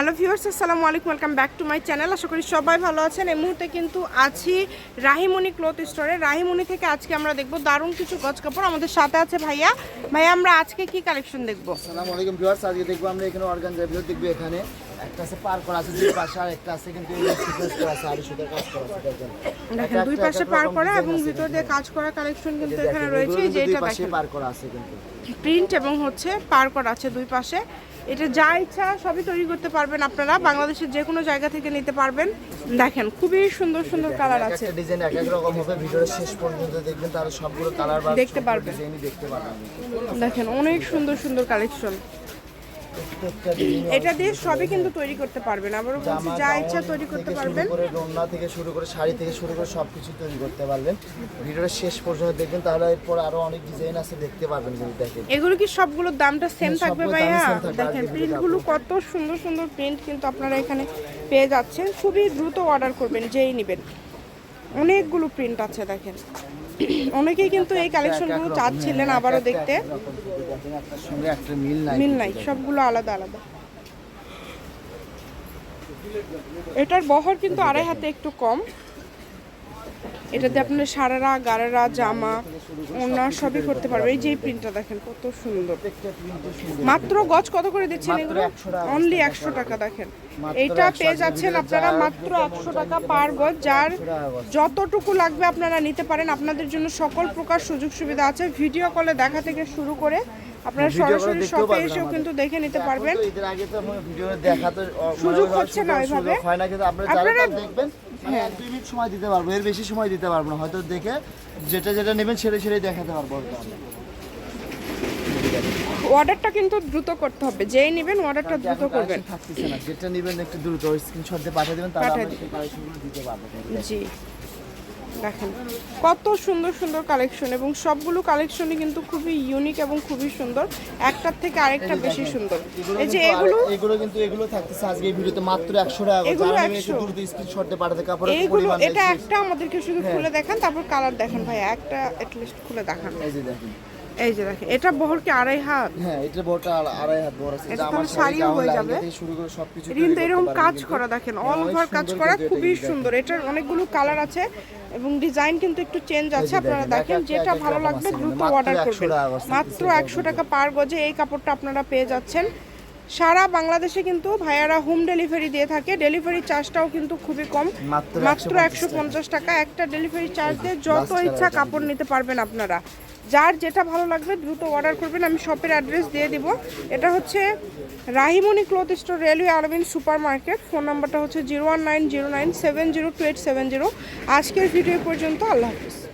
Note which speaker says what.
Speaker 1: Hello viewers আসসালামু আলাইকুম welcome back to my channel. আশা করি সবাই ভালো আছেন। এই মুহূর্তে কিন্তু আছি রাহিমণি ক্লথ স্টোরে। রাহিমণি থেকে আজকে আমরা দেখব দারুণ কিছু গজ কাপড় আমাদের সাথে আছে ভাইয়া। ভাইয়া আমরা আজকে কি কালেকশন দেখব?
Speaker 2: আসসালামু আলাইকুম ভিউয়ার্স আজকে দেখব আমরা এখানে অর্গানজা ভিডিও দেখব এখানে। একটা আছে পার করা আছে দুই পাশে আর একটা আছে কিন্তু সিকোয়েন্স করা আছে আড়াই সুতার কাজ করা আছে দেখেন।
Speaker 1: দুই পাশে পার করা এবং ভিতর দিয়ে কাজ করা কালেকশন কিন্তু এখানে রয়েছে এই যে
Speaker 2: দুই
Speaker 1: এটা
Speaker 2: পাশে
Speaker 1: দেখেন।
Speaker 2: পার করা আছে কিন্তু।
Speaker 1: প্রিন্ট এবং হচ্ছে পার করা আছে দুই পাশে। এটা যা ইচ্ছা সবই তৈরি করতে পারবেন আপনারা। বাংলাদেশের যে কোনো জায়গা থেকে নিতে পারবেন। দেখেন খুবই সুন্দর সুন্দর কালার আছে।
Speaker 2: ডিজাইন এক এক রকম হবে ভিডিওর শেষ পর্যন্ত দেখবেন তার সবগুলো কালার
Speaker 1: দেখতে পারবেন।
Speaker 2: দেখতে পারবেন।
Speaker 1: দেখেন অনেক সুন্দর সুন্দর কালেকশন এটা দিয়ে সবই কিন্তু তৈরি করতে পারবেন। আবারও বলছি যা ইচ্ছা তৈরি করতে পারবেন।
Speaker 2: করে রোনা থেকে শুরু করে শাড়ি থেকে শুরু করে সবকিছু তৈরি করতে পারবেন। ভিডিওর শেষ পর্যন্ত দেখবেন তাহলে এরপর আরও অনেক ডিজাইন আছে দেখতে পারবেন কিন্তু দেখেন
Speaker 1: এগুলো কি সবগুলোর দামটা সেম
Speaker 2: হ্যাঁ,
Speaker 1: থাকবে ভাইয়া? দেখেন প্রিন্টগুলো কত সুন্দর সুন্দর প্রিন্ট কিন্তু আপনারা এখানে পেয়ে যাচ্ছেন। খুবই দ্রুত অর্ডার করবেন যেই নেবেন। অনেকগুলো প্রিন্ট আছে দেখেন। অনেকেই কিন্তু এই কালেকশনগুলো চাচ্ছিলেন আবারও দেখতে।
Speaker 2: মিল নাই,
Speaker 1: সবগুলো আলাদা আলাদা। এটার বহর কিন্তু আড়াই হাতে একটু কম। এটাতে আপনার সারারা গারারা জামা ওনা সবই করতে পারবে এই যে প্রিন্টটা দেখেন কত সুন্দর। মাত্র গজ কত করে দিচ্ছেন এগুলো? অনলি একশো টাকা দেখেন। এইটা
Speaker 2: 100
Speaker 1: পেয়ে যাচ্ছেন আপনারা মাত্র একশো টাকা পার গজ যার যতটুকু লাগবে আপনারা নিতে পারেন। আপনাদের জন্য সকল প্রকার সুযোগ সুবিধা আছে। ভিডিও কলে দেখা থেকে শুরু করে আপনারা সরাসরি শপে এসেও কিন্তু দেখে নিতে পারবেন। সুযোগ হচ্ছে না ওইভাবে।
Speaker 2: কিন্তু আপনারা দেখবেন এক দুই মিনিট সময় দিতে পারব এর বেশি সময় দিতে পারব না। হয়তো দেখে যেটা যেটা নেবেন সেটা সেটাই দেখাতে পারব
Speaker 1: অর্ডারটা কিন্তু দ্রুত করতে হবে। যেই নেবেন অর্ডারটা দ্রুত করবেন।
Speaker 2: থাকতেছে না। যেটা নেবেন একটু দ্রুত স্ক্রিনশট দিয়ে পাঠিয়ে দেবেন তাহলে আমরা সেই কালেকশনগুলো দিতে পারব।
Speaker 1: জি। দেখেন কত সুন্দর সুন্দর কালেকশন এবং সবগুলো কালেকশনই কিন্তু খুবই ইউনিক এবং খুবই সুন্দর। একটার থেকে আরেকটা বেশি সুন্দর। এই যে এগুলো
Speaker 2: এগুলো কিন্তু এগুলো থাকতেছে আজকে এই ভিডিওতে মাত্র একশো টাকা করে।
Speaker 1: এগুলো
Speaker 2: যারা নেবেন একটু
Speaker 1: 100
Speaker 2: দ্রুত স্ক্রিনশট দিয়ে পাঠাতে কাপড়ের পরিমাণ
Speaker 1: এটা একটা আমাদেরকে শুধু খুলে দেখান তারপর কালার দেখান। ভাই একটা লিস্ট খুলে দেখান।
Speaker 2: এই যে দেখেন।
Speaker 1: এই যে দেখেন এটা বহর কি আড়াই হাত।
Speaker 2: হ্যাঁ এটা আড়া- আড়াই হাত বড় আছে।
Speaker 1: এটা তাহলে
Speaker 2: শাড়ি
Speaker 1: হয়ে যাবে।
Speaker 2: শুরু করে সবকিছু
Speaker 1: কিন্তু এরকম কাজ করা দেখেন
Speaker 2: হ্যাঁ,
Speaker 1: অল ওভার কাজ করা খুবই সুন্দর। এটার অনেকগুলো কালার আছে এবং ডিজাইন কিন্তু একটু চেঞ্জ আছে আপনারা
Speaker 2: দেখেন,
Speaker 1: যেটা ভালো লাগবে দ্রুত অর্ডার করবেন। মাত্র একশো টাকা পার গজে এই কাপড়টা আপনারা পেয়ে যাচ্ছেন। সারা বাংলাদেশে কিন্তু ভাইয়ারা হোম ডেলিভারি দিয়ে থাকে। ডেলিভারি চার্জটাও কিন্তু খুবই কম।
Speaker 2: মাত্র
Speaker 1: মাত্র
Speaker 2: 150
Speaker 1: একশো পঞ্চাশ টাকা। একটা ডেলিভারি চার্জ দিয়ে যত ইচ্ছা কাপড় নিতে পারবেন আপনারা। যার যেটা ভালো লাগবে দ্রুত অর্ডার করবেন। আমি শপের অ্যাড্রেস দিয়ে দিব। এটা হচ্ছে রাহিমণি ক্লোথ স্টোর রেলওয়ে আরবিন সুপার মার্কেট ফোন নাম্বারটা হচ্ছে zero one nine zero nine seven zero two eight seven zero আজকের ভিডিও পর্যন্ত, আল্লাহ হাফিজ।